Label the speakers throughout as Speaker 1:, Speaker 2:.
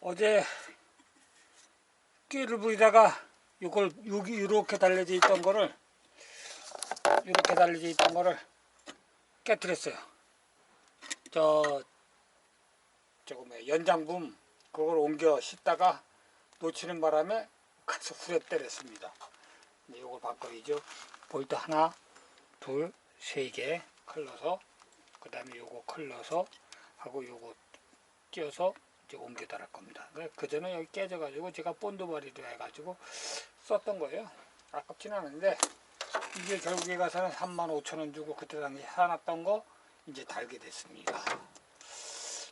Speaker 1: 어제 끼를 부리다가 이걸 여기 이렇게 달려져 있던 거를 이렇게 달려져 있던 거를 깨뜨렸어요. 저뭐 연장붐 그걸 옮겨 싣다가 놓치는 바람에 가서 후려 때렸습니다. 이걸 바꿔야죠. 볼트 하나, 둘, 세개 클러서 그 다음에 요거 클러서 하고 요거 이제 옮겨 달을 겁니다. 그 전에 여기 깨져가지고 제가 본드머리로 해가지고 썼던 거예요. 아깝진 않은데 이게 결국에 가서는 3만 5천 원 주고 그때 당시 사놨던 거 이제 달게 됐습니다.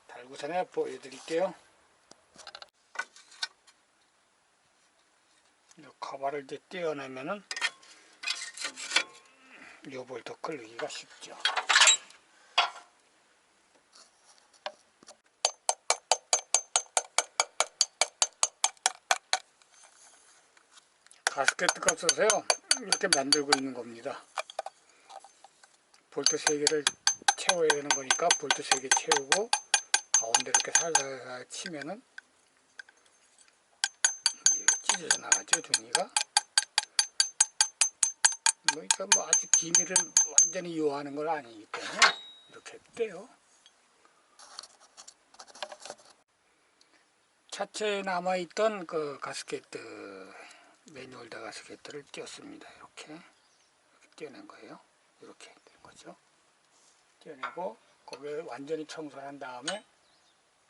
Speaker 1: 달고선에 보여드릴게요. 이 가발을 이제 떼어내면은 요 볼트 끌기가 쉽죠. 가스켓트가 없어서요. 이렇게 만들고 있는 겁니다. 볼트 3개를 채워야 되는 거니까 볼트 3개 채우고 가운데 이렇게 살살 치면은 찢어져 나가죠 종이가 그러니까 뭐 아주 기미를 완전히 요하는 건 아니기 때문에 이렇게 떼요 차체에 남아있던 그 가스켓트 매뉴얼드 가스켓트를 띄었습니다 이렇게 이렇게 띄어낸 거예요 이렇게 된 거죠 떼내고 거기에 완전히 청소한 다음에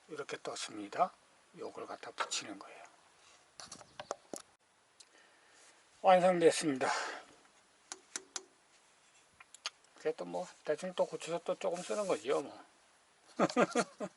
Speaker 1: 이렇게 떴습니다. 요걸 갖다 붙이는 거예요. 완성됐습니다. 그래도 뭐 대충 또 고쳐서 또 조금 쓰는 거지요 뭐.